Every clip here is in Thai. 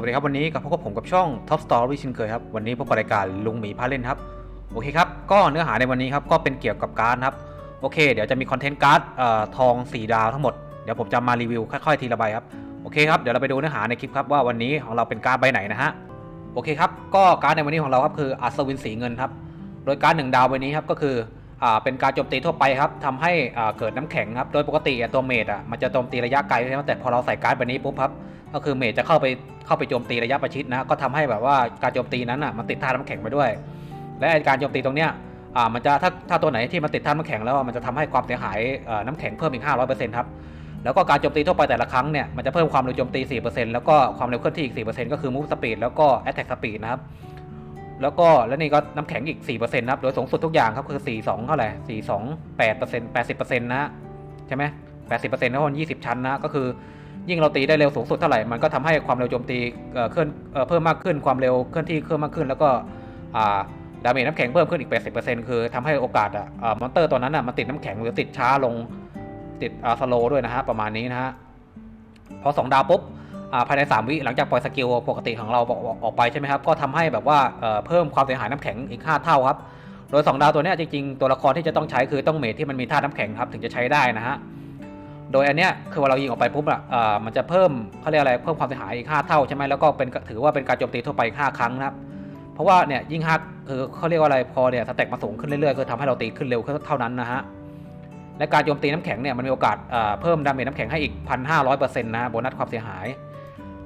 วัสดีครับวันนี้กับพบกับผมกับช่อง Top Story เช่นเคยครับ วันนี้พบกับรายการลุงหมีพาเล่นครับ โอเคครับ ก็เนื้อหาในวันนี้ครับ ก็เป็นเกี่ยวกับการ์ดครับ โอเค เดี๋ยวจะมีคอนเทนต์การ์ดเอ่อทอง 4 ดาวทั้งหมด เดี๋ยวผมจะมารีวิวค่อยๆทีละใบครับ โอเคครับ เดี๋ยวเราไปดูเนื้อหาในคลิปครับว่าวันนี้ของเราเป็นการ์ดใบไหนนะฮะ โอเคครับ ก็การ์ดในวันนี้ของเราครับคืออัศวินสีเงินครับ โดยการ์ดหนึ่งดาวใบนี้ครับก็คือเป็นการโจมตีทั่วไปครับทำให้เกิดน้ำแข็งครับ โดยปกติตัวเมดอะมันจะโจมตีระยะไกลใช่ไหมแต่พอเราใส่การ์ดใบนี้ปุ๊บครับ ก็คือเมจจะเข้าไปเข้าไปโจมตีระยะประชิดนะก็ทำให้แบบว่าการโจมตีนั้นอะมันติดท่าน้ำแข็งไปด้วย และการโจมตีตรงเนี้ยอ่ามันจะถ้าถ้าตัวไหนที่มันติดท่าน้ำแข็งแล้วมันจะทำให้ความเสียหายเอ่อน้ำแข็งเพิ่มอีก 500%ครับแล้วก็การโจมตีทั่วไปแต่ละครั้งเนี่ยมันจะเพิ่มความเร็วโจมตี 4%แล้วก็ความเร็วเคลื่อนที่อีก 4%ก็คือ move speed แล้วก็ attack speed นะครับแล้วก็แล้วนี่ก็น้ำแข็งอีก 4%นะครับ โดยสูงสุดทุกอย่างครับคือ 42 เท่าไหร่ 42 8% 80%นะใช่ไหม80%แล้วมัน20 ชั้นนะก็คือ ยิ่งเราตีได้เร็วสูงสุดเท่าไหร่ มันก็ทำให้ความเร็วโจมตีเอ่อเคลื่อนเอ่อเพิ่มมากขึ้น ความเร็วเคลื่อนที่เพิ่มมากขึ้น แล้วก็อ่าดาเมจน้ำแข็งเพิ่มขึ้นอีก 80%คือทำให้โอกาสอะอ่ามอนเตอร์ตัวนั้นอะมันติดน้ำแข็งหรือติดช้าลง ติดอ่าสโลด้วยนะฮะ ประมาณนี้นะฮะ พอ 2 ดาวปุ๊บอ่าภายใน 3 วิหลังจากปล่อยสกิลปกติของเราออกออกไปใช่ไหมครับ ก็ทำให้แบบว่าเอ่อเพิ่มความเสียหายน้ำแข็งอีก 5 เท่าครับ โดย 2 ดาวตัวเนี้จริงๆตัวละครที่จะต้องใช้คือต้องเมทที่มันมีธาตุน้ำแข็งครับถึงจะใช้ได้นะฮะ โดยอันเนี้ยคือเวลาเรายิงออกไปปุ๊บอะมันจะเพิ่มเขาเรียกอะไรเพิ่มความเสียหายอีก 5 เท่าใช่ไหมแล้วก็เป็นถือว่าเป็นการโจมตีทั่วไปอีก5ครั้งนะครับเพราะว่าเนี่ยยิ่งห้าคือเขาเรียกว่าอะไรพอเนี่ยสเต็กมาสูงขึ้นเรื่อยๆคือทำให้เราตีขึ้นเร็วขึ้นเท่านั้นนะฮะและการโจมตีน้ำแข็งเนี่ยมันมีโอกาสเพิ่มดาเมจน้ำแข็งให้อีก 1,500%นะโบนัสความเสียหาย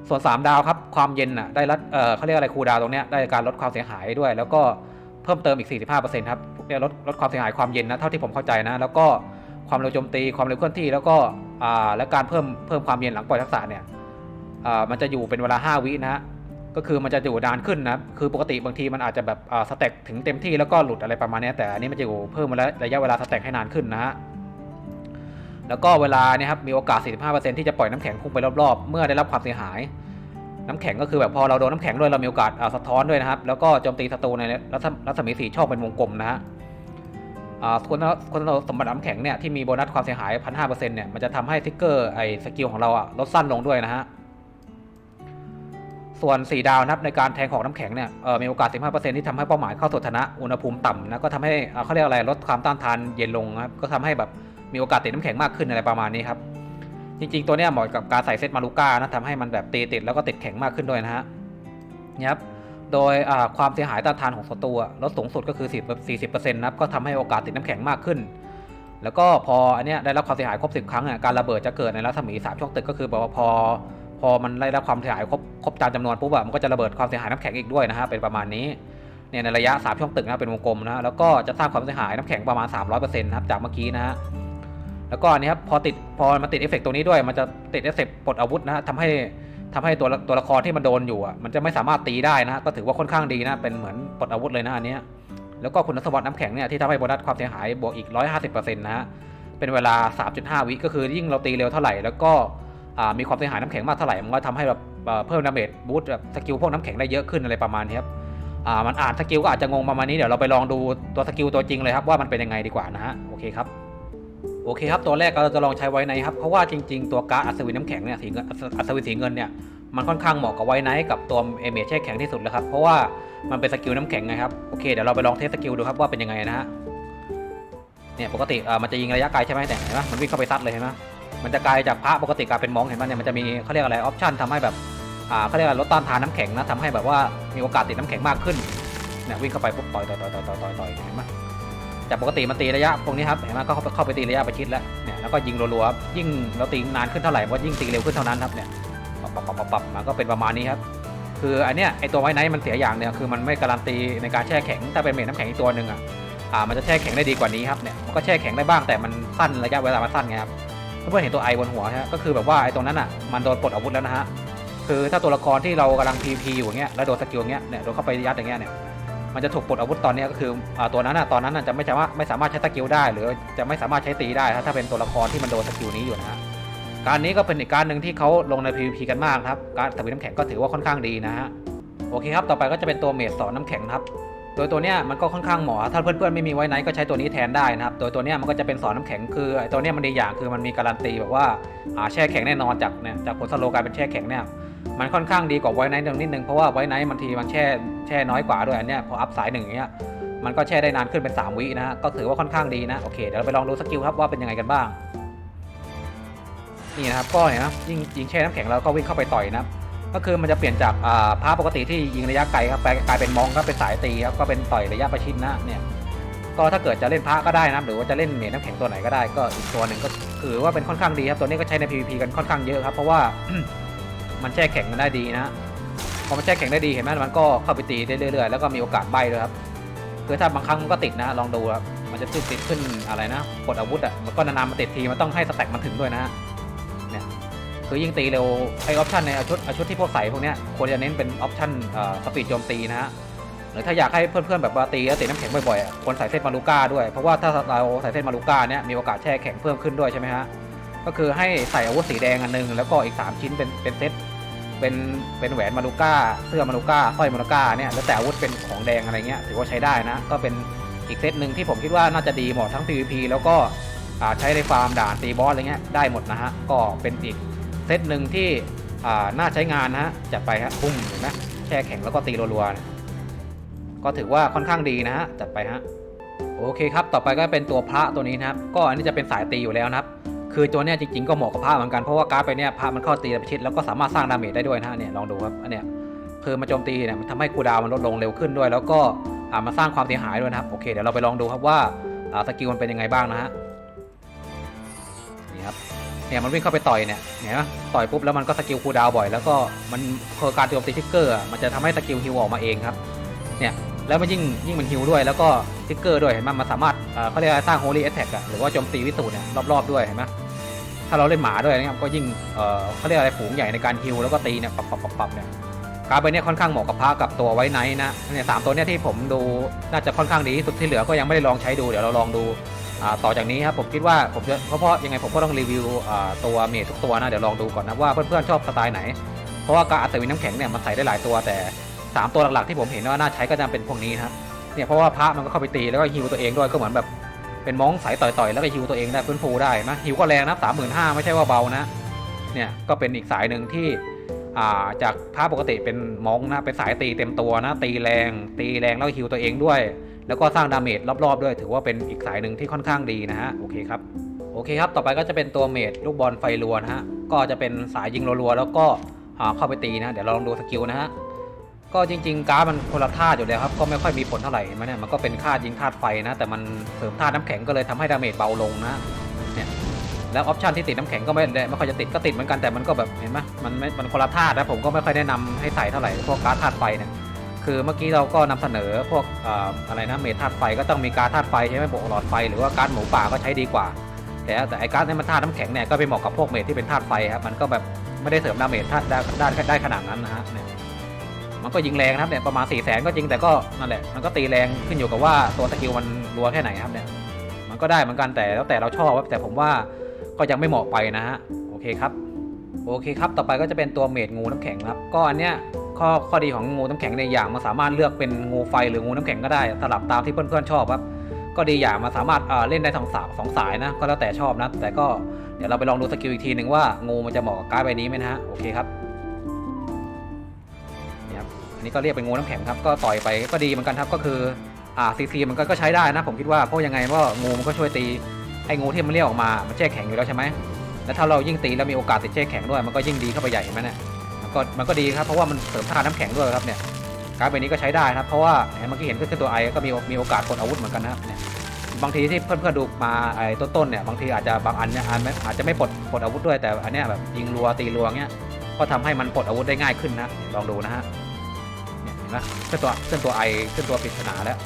ส่วน 3 ดาวครับความเย็นอะได้ลดเอ่อเขาเรียกอะไรคูดาวตรงเนี้ยได้การลดความเสียหายด้วย แล้วก็เพิ่มเติมอีก 45%ครับเนี่ยลดลดความเสียหายความเย็นนะเท่าที่ผมเข้าใจนะ แล้วก็ ความเร็วโจมตี ความเร็วเคลื่อนที่ แล้วก็และการเพิ่มเพิ่มความเย็นหลังปล่อยทักษะเนี่ยมันจะอยู่เป็นเวลา 5 วินะฮะก็คือมันจะอยู่นานขึ้นนะคือปกติบางทีมันอาจจะแบบสเต็กถึงเต็มที่แล้วก็หลุดอะไรประมาณนี้แต่อันนี้มันจะอยู่เพิ่มมาแล้วระยะเวลาสเต็กให้นานขึ้นนะฮะแล้วก็เวลาเนี่ยครับมีโอกาส 45%ที่จะปล่อยน้ำแข็งพุ่งไปรอบๆ เมื่อได้รับความเสียหาย น้ำแข็งก็คือแบบพอเราโดนน้ำแข็งด้วยเรามีโอกาสสะท้อนด้วยนะครับ แล้วก็โจมตีศัตรูในรัศรัศมีสีช่องเป็นวงกลมนะฮะ คุณคุณสมบัติน้ำแข็งเนี่ยที่มีโบนัสความเสียหาย1,500%เนี่ยมันจะทำให้ทิกเกอร์ไอ้สกิลของเราอะลดสั้นลงด้วยนะฮะส่วน 4 ดาวนะครับในการแทงของน้ำแข็งเนี่ยเออมีโอกาส 15%ที่ทำให้เป้าหมายเข้าสู่ฐานะอุณหภูมิต่ำนะก็ทำให้อ่าเขาเรียกอะไรลดความต้านทานเย็นลงนะครับก็ทำให้แบบมีโอกาสติดน้ำแข็งมากขึ้นอะไรประมาณนี้ครับจริงๆ ตัวเนี้ยเหมาะกับการใส่เซตมาลูก้านะทำให้มันแบบตีติดแล้วก็ติดแข็งมากขึ้นด้วยนะฮะนี่ครับ โดยความเสียหายต้านทานของศัตรูลดสูงสุดก็คือ10 40%นะครับก็ทำให้โอกาสติดน้ำแข็งมากขึ้น แล้วก็พออันเนี้ยได้รับความเสียหายครบ 10 ครั้งอะการระเบิดจะเกิดในรัศมี 3 ช่องตึกก็คือแบบว่าพอ พอมันได้รับความเสียหายครบครบตามจำนวนปุ๊บอะมันก็จะระเบิดความเสียหายน้ำแข็งอีกด้วยนะฮะเป็นประมาณนี้เนี่ยในระยะ 3 ช่องตึกนะเป็นวงกลมนะแล้วก็จะสร้างความเสียหายน้ำแข็งประมาณ 300%นะครับจากเมื่อกี้นะฮะแล้วก็อันนี้ครับพอติดพอมันติดเอฟเฟกต์ตัวนี้ด้วยมันจะติดเอฟเฟกต์ปลดอาวุธนะฮะทำให้ ทำให้ตัวตัวละครที่มันโดนอยู่อะมันจะไม่สามารถตีได้นะก็ถือว่าค่อนข้างดีนะเป็นเหมือนปลดอาวุธเลยนะอันเนี้ยแล้วก็คุณสมบัติน้ำแข็งเนี่ยที่ทำให้โบนัสความเสียหายบวกอีก 150%นะฮะเป็นเวลา 3.5 วิก็คือยิ่งเราตีเร็วเท่าไหร่แล้วก็มีความเสียหายน้ำแข็งมากเท่าไหร่มันก็ทำให้แบบเพิ่มดาเมจบูสต์แบบสกิลพวกน้ำแข็งได้เยอะขึ้นอะไรประมาณนี้ครับมันอ่านสกิลก็อาจจะงงประมาณนี้เดี๋ยวเราไปลองดูตัวสกิลตัวจริงเลยครับว่ามันเป็นยังไงดีกว่านะฮะโอเคครับ โอเคครับตัวแรกเราจะลองใช้ไวไนครับเพราะว่าจริงๆตัวการ์ดอัศวินน้ำแข็งเนี่ยสีเงินอัศวินสีเงินเนี่ยมันค่อนข้างเหมาะกับไวไนท์กับตัวเอเมจแช่แข็งที่สุดแล้วครับเพราะว่ามันเป็นสกิลน้ำแข็งไงครับโอเคเดี๋ยวเราไปลองเทสสกิลดูครับว่าเป็นยังไงนะฮะเนี่ยปกติอ่ามันจะยิงระยะไกลใช่ไหมแต่เห็นไหมมันวิ่งเข้าไปซัดเลยเห็นไหมมันจะกลายจากพระปกติกลายเป็นมองเห็นไหมเนี่ยมันจะมีเขาเรียกอะไรออปชันทำให้แบบอ่าเขาเรียกอะไรลดต้านทานน้ำแข็งนะทำให้แบบว่ามีโอกาสติดน้ำแข็งมากขึ้นเนี่ยวิ่งเข้าไปปุ๊บต่อยต่อยต่อยต่อยต่อยต่อยเห็นไหม จากปกติมันตีระยะตรงนี้ครับเห็นไหมก็เข้าไปเข้าไปตีระยะประชิดแล้วเนี่ยแล้วก็ยิงรัวๆยิ่งเราตีนานขึ้นเท่าไหร่ก็ยิ่งตีเร็วขึ้นเท่านั้นครับเนี่ยปับปับปับปับปับมันก็เป็นประมาณนี้ครับคืออันเนี้ยไอตัวไว้ไนท์มันเสียอย่างเนี่ยคือมันไม่การันตีในการแช่แข็งถ้าเป็นเมทน้ำแข็งอีกตัวหนึ่งอะอ่ามันจะแช่แข็งได้ดีกว่านี้ครับเนี่ยมันก็แช่แข็งได้บ้างแต่มันสั้นระยะเวลามันสั้นไงครับเพื่อนๆเห็นตัวไอบนหัวฮะก็คือแบบว่าไอตรงนั้นอะมันโดนปลดอาวุธแล้วนะฮะคือถ้าตัวละครที่เรากำลัง PVP อยู่เงี้ยแล้วโดนสกิลเงี้ยเนี่ยโดนเข้าไปยัดอย่างเงี้ยเนี่ย มันจะถูกปลดอาวุธตอนนี้ก็คืออตัวนั้นอะตอนนั้นอะจะไม่สามารถไม่สามารถใช้สกิลได้ หรือจะไม่สามารถใช้ตีได้ถ้าถ้าเป็นตัวละครที่มันโดนสกิลนี้อยู่นะฮะการนี้ก็เป็นอีกการหนึ่งที่เขาลงใน PVP กันมากครับการสวิตน้ำแข็งก็ถือว่าค่อนข้างดีนะฮะโอเคครับต่อไปก็จะเป็นตัวเมดสอนน้ำแข็งครับโดยตัวเนี้ยมันก็ค่อนข้างเหมาะถ้าเพื่อนๆไม่มีไว้ไนท์ก็ใช้ตัวนี้แทนได้นะครับ โดยตัวเนี้ยมันก็จะเป็นสอนน้ำแข็งคือไอ้ตัวเนี้ยมันดีอย่างคือมันมีการันตีแบบว่าแช่แข็งแน่นอนจากเนี่ยจากผลสโลกลายเป็นแช่แข็งเนี่ยมันค่อนข้างดีกว่าไวไนท์นิดนึงเพราะว่าไวไนท์บางทีมันแช่ แช่น้อยกว่าด้วยอันเนี้ยพออัพสายหนึ่งอย่างเงี้ยมันก็แช่ได้นานขึ้นเป็น 3 วินะฮะก็ถือว่าค่อนข้างดีนะโอเคเดี๋ยวเราไปลองดูสกิลครับว่าเป็นยังไงกันบ้างนี่นะครับก็เห็นนะยิงยิงแช่น้ำแข็งแล้วก็วิ่งเข้าไปต่อยนะครับก็คือมันจะเปลี่ยนจากอ่าพาปกติที่ยิงระยะไกลครับไปกลายเป็นมองก็เป็นสายตีครับก็เป็นต่อยระยะประชิดนะเนี่ยก็ถ้าเกิดจะเล่นพระก็ได้นะหรือว่าจะเล่นเมจน้ำแข็งตัวไหนก็ได้ก็อีกตัวหนึ่งก็ถือว่าเป็นค่อนข้างดีครับตัวนี้ก็ใช้ใน PVP กันค่อนข้างเยอะครับ เพราะว่ามันแช่แข็งกันได้ดีนะ พอมันแช่แข็งได้ดีเห็นไหมมันก็เข้าไปตีได้เรื่อยๆแล้วก็มีโอกาสใบด้วยครับคือถ้าบางครั้งมันก็ติดนะลองดูครับมันจะติดติดขึ้นอะไรนะกดอาวุธอะมันก็นานๆมาติดทีมันต้องให้สแต็กมันถึงด้วยนะเนี่ยคือยิ่งตีเร็วไอออปชันในอาชุดอาชุดที่พวกใส่พวกเนี้ยควรจะเน้นเป็นออปชันสปีดโจมตีนะฮะหรือถ้าอยากให้เพื่อนๆแบบว่าตีแล้วตีน้ำแข็งบ่อยๆควรใส่เซตมารูก้าด้วย เพราะว่าถ้าเราใส่เซตมารูก้าเนี้ยมีโอกาสแช่แข็งเพิ่มขึ้นด้วยใช่ไหมฮะก็คือให้ใส่อาวุธสีแดงอันนึงแล้วก็อีก 3 ชิ้นเป็นเป็นเซต เป็นเป็นแหวนมารูก้าเสื้อมารูก้าสร้อยมารูก้าเนี่ยแล้วแต่อาวุธเป็นของแดงอะไรเงี้ยถือว่าใช้ได้นะ ก็เป็นอีกเซตหนึ่งที่ผมคิดว่าน่าจะดีเหมาะทั้ง PVP แล้วก็ใช้ในฟาร์มด่านตีบอสอะไรเงี้ยได้หมดนะฮะก็เป็นอีกเซตหนึ่งที่น่าใช้งานนะฮะจัดไปฮะพุ่งเห็นไหมแช่แข็งแล้วก็ตีรัวๆเนี่ยก็ถือว่าค่อนข้างดีนะฮะจัดไปฮะโอเคครับ ต่อไปก็เป็นตัวพระตัวนี้นะครับ ก็อันนี้จะเป็นสายตีอยู่แล้วนะครับ คือตัวเนี้ยจริงๆก็เหมาะกับพระเหมือนกันเพราะว่าการ์ดไปเนี้ยพระมันเข้าตีประชิดแล้วก็สามารถสร้างดาเมจได้ด้วยนะเนี่ยลองดูครับอันเนี้ยคือมาโจมตีเนี่ยมันทำให้คูดาวมันลดลงเร็วขึ้นด้วย แล้วก็มาสร้างความเสียหายด้วยนะครับโอเคเดี๋ยวเราไปลองดูครับว่าสกิลมันเป็นยังไงบ้างนะฮะนี่ครับเนี่ยมันวิ่งเข้าไปต่อยเนี่ยเห็นไหมต่อยปุ๊บแล้วมันก็สกิลคูดาวบ่อย แล้วก็มันคือการโจมตีทิกเกอร์มันจะทำให้สกิลฮิวออกมาเองครับเนี่ยแล้วมันยิ่งยิ่งมันฮิวด้วยแล้วก็ทิกเกอร์ด้วยเห็นไหมมันสามารถเขาเรียกสร้างโฮลี่แอตแทกหรือว่าโจมตีวิสูตรเนี่ยรอบๆด้วยเห็นไหม ถ้าเราเล่นหมาด้วยนะครับก็ยิ่งเอ่อเขาเรียกอะไรฝูงใหญ่ในการฮิวแล้วก็ตีเนี่ยปับปับปับปับเนี่ยการดใบเนี้ค่อนข้างเหมาะกับพระกับตัวไว้ไนท์นะเนี่ยสามตัวเนี้ยที่ผมดูน่าจะค่อนข้างดีที่สุดที่เหลือก็ยังไม่ได้ลองใช้ดูเดี๋ยวเราลองดูอ่าต่อจากนี้ครับผมคิดว่าผมจะเพราะเพราะยังไงผมก็ต้องรีวิวอ่าตัวเมททุกตัวนะเดี๋ยวลองดูก่อนนะว่าเพื่อนๆชอบสไตล์ไหน เพราะว่าการอัศวินน้ำแข็งเนี่ยมันใส่ได้หลายตัวแต่ 3 ตัวหลักๆที่ผมเห็นว่าน่าใช้ก็จะเป็นพวกนี้นะครับเนี่ยเพราะว่าพระมันก็เข้าไปตีแล้วก็ฮิวตัวเองด้วยก็เหมือนแบบ เป็นม้องสายต่อยๆ แล้วก็ฮิวตัวเองได้ฟื้นฟูได้นะฮิวก็แรงนะสามหมื่นห้าไม่ใช่ว่าเบานะ เนี่ยก็เป็นอีกสายหนึ่งที่าจากพระปกติเป็นม้องนะเป็นสายตีเต็มตัวนะ ตีแรง ตีแรงแล้วก็ฮิวตัวเองด้วย แล้วก็สร้างดาเมจรอบๆ ด้วย ถือว่าเป็นอีกสายหนึ่งที่ค่อนข้างดีนะฮะโอเคครับโอเคครับ ต่อไปก็จะเป็นตัวเมจลูกบอลไฟรัวนะฮะก็จะเป็นสายยิงรัวๆแล้วก็เข้าไปตีนะ เดี๋ยวเราลองดูสกิลนะฮะ ก็จริงๆการมันคนละธาตุอยู่แล้วครับ ก็ไม่ค่อยมีผลเท่าไหร่เห็นไหมเนี่ยมันก็เป็นค่ายิงธาตุไฟนะ แต่มันเสริมธาตุน้ำแข็งก็เลยทำให้ดาเมจเบาลงนะเนี่ยแล้วออปชันที่ติดน้ำแข็งก็ไม่ได้ไม่ค่อยจะติดก็ติดเหมือนกันแต่มันก็แบบเห็นไหมมันไม่มันคนละธาตุนะผมก็ไม่ค่อยแนะนำให้ใส่เท่าไหร่พวกการธาตุไฟเนี่ยคือเมื่อกี้เราก็นำเสนอพวกออะไรนะเมทธาตุไฟก็ต้องมีการธาตุไฟใช่ไหมบวกหลอดไฟหรือว่าการหมูป่าก็ใช้ดีกว่า แต่แต่ไอ้การดนี่มันธาตุน้ำแข็งเนี่ยก็ไปเหมาะกับพวกเมทที่เป็นธาตุไฟครับมันก็แบบไม่ได้เสริมดาเมจธาตุได้ได้ได้ขนาดนั้นนะฮะเนี่ย มันก็ยิงแรงนะครับเนี่ยประมาณ4ี่แสนก็จริงแต่ก็นั่นแหละมันก็ตีแรงขึ้นอยู่กับว่าตัวสกิลมันรัวแค่ไหนครับเนี่ยมันก็ได้เหมือนกันแต่แล้วแต่เราชอบแต่ผมว่าก็ยังไม่เหมาะไปนะฮะโอเคครับโอเคครับต่อไปก็จะเป็นตัวเมดงูน้ำแข็งครับก็อันเนี้ยข้อข้อดีของงูน้ำแข็งในอย่างมันสามารถเลือกเป็นงูไฟหรืองูน้ำแข็งก็ได้สลับตามที่เพื่อนๆชอบครับก็ดีอย่างมันสามารถเอ่อเล่นได้ทั้งสามสองสายนะก็แล้วแต่ชอบนะแต่ก็เดี๋ยวเราไปลองดูสกิลอีกทีหนึ่งว่างูมันจะเหมาะกับการ์ดใบนี้ไหมนะฮะโอเคครับ นี่ก็เรียกเป็นงูน้ำแข็งครับก็ต่อยไปก็ดีเหมือนกันครับก็คืออ่าซีซีมันก็ก็ใช้ได้นะผมคิดว่าเพราะยังไงว่างูมันก็ช่วยตีไอ้งูที่มันเรียกออกมามันแช่แข็งอยู่แล้วใช่ไหมแล้วถ้าเรายิ่งตีแล้วมีโอกาสติดแช่แข็งด้วย มันก็ยิ่งดีเข้าไปใหญ่เห็นไหมเนี่ยมันก็มันก็ดีครับเพราะว่ามันเสริมธาตุน้ำแข็งด้วยครับเนี่ยการ์ดใบนี้ก็ใช้ได้นะครับเพราะว่าเห็นเมื่อกี้เห็นขึ้นตัวไอก็มีมีโอกาสกดอาวุธเหมือนกันนะครับเนี่ยบางทีที่เพื่อนๆดูมาไอ้ต้นๆเนี่ยบางทีอาจจะบางอันเนี่ยอาจไม่อาจะไม่ปลดปลดอาวุธด้วยแต่อันเนี้ยแบบยิงรัวตีรัวเงี้ยก็ทำให้มันปลดอาวุธได้ง่ายขึ้นนะลองดูนะฮะ เนี่ยเห็นไหมขึ้นตัวขึ้นตัวไอขึ้นตัวปริศนาแล้ว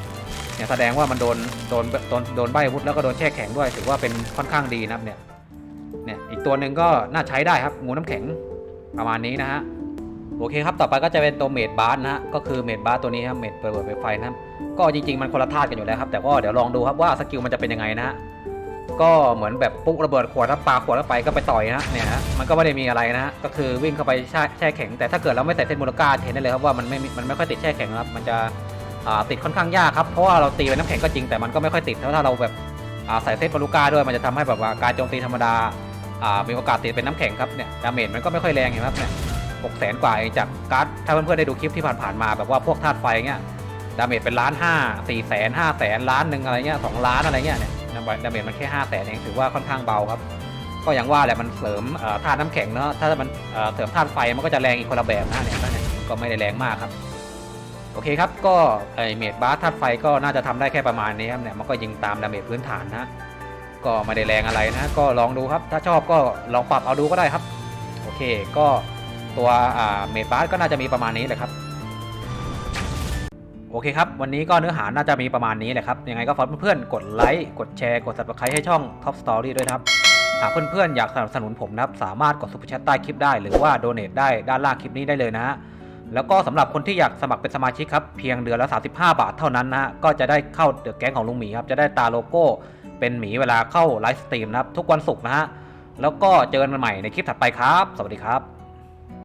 เนี่ยแสดงว่ามันโดนโดนโดนโดนใบอาวุธแล้วก็โดนแช่แข็งด้วยถือว่าเป็นค่อนข้างดีนะครับเนี่ยเนี่ยอีกตัวหนึ่งก็น่าใช้ได้ครับงูน้ำแข็งประมาณนี้นะฮะโอเคครับต่อไปก็จะเป็นตัวเมดบาร์นะฮะก็คือเมดบาร์ตัวนี้ครับเมดเปิดเปิดไฟนะครับก็จริงๆมันคนละธาตุกันอยู่แล้วครับแต่ก็เดี๋ยวลองดูครับว่าสกิลมันจะเป็นยังไงนะฮะ ก็เหมือนแบบปุ๊กระเบิดขวดถ้าปาขวดแล้วไปก็ไปต่อยนะเนี่ยฮะมันก็ไม่ได้มีอะไรนะฮะก็คือวิ่งเข้าไปแช่แช่แข็งแต่ถ้าเกิดเราไม่ใส่เส้นมูลค่าเห็นได้เลยครับว่ามันไม่มันไม่ค่อยติดแช่แข็งครับมันจะติดค่อนข้างยากครับเพราะว่าเราตีไปน้ำแข็งก็จริงแต่มันก็ไม่ค่อยติดแล้วถ้าเราแบบใส่เส้นมูลค่าด้วยมันจะทำให้แบบว่าการโจมตีธรรมดามีโอกาสติดเป็นน้ำแข็งครับเนี่ยดาเมจมันก็ไม่ค่อยแรงเห็นครับเนี่ย6 0แสนกว่าเองจากการ์ดถ้าเพื่อนๆได้ดูคลิปที่ผ่านๆมาแบบว่าพวกธาตุไฟเงี้ยดาเมจเป็นล้านห้าสี่แสนห้าแสนล้านหนึ่งอะไรเงี้ยสองล้านอะไรเงี้ยเนี่ย ดาเมจมันแค่ห้าแสนเองถือว่าค่อนข้างเบาครับ ก็อย่างว่าแหละมันเสริมธาตุน้ำแข็งเนาะถ้ามันเสริมธาตุไฟมันก็จะแรงอีกคนละแบบนะเนี่ยเนี่ยก็ไม่ได้แรงมากครับโอเคครับก็ไอเมดบาร์ธาตุไฟก็น่าจะทำได้แค่ประมาณนี้ครับเนี่ยมันก็ยิงตามดาเมจพื้นฐานนะก็ไม่ได้แรงอะไรนะ ก็ลองดูครับ ถ้าชอบก็ลองปรับเอาดูก็ได้ครับ โอเค ก็ตัวเมดบาร์ก็น่าจะมีประมาณนี้แหละครับ เคครับ วันนี้ก็เนื้อหาน่าจะมีประมาณนี้แหละครับ ยังไงก็ฝากเพื่อนๆ กดไลค์ กดแชร์ กด subscribe ให้ช่อง Top Story ด้วยนะครับ หากเพื่อนๆ อยากสนับสนุนผมนะครับ สามารถกด super chat ใต้คลิปได้ หรือว่า donate ได้ด้านล่างคลิปนี้ได้เลยนะฮะ แล้วก็สำหรับคนที่อยากสมัครเป็นสมาชิกครับ เพียงเดือนละ 35 บาทเท่านั้นนะฮะ ก็จะได้เข้าเดอะแก๊งของลุงหมีครับ จะได้ตาโลโก้ เป็นหมีเวลาเข้าไลฟ์สตรีมนะครับ ทุกวันศุกร์นะฮะ แล้วก็เจอกันใหม่ในคลิปถัดไปครับ สวัสดีครับ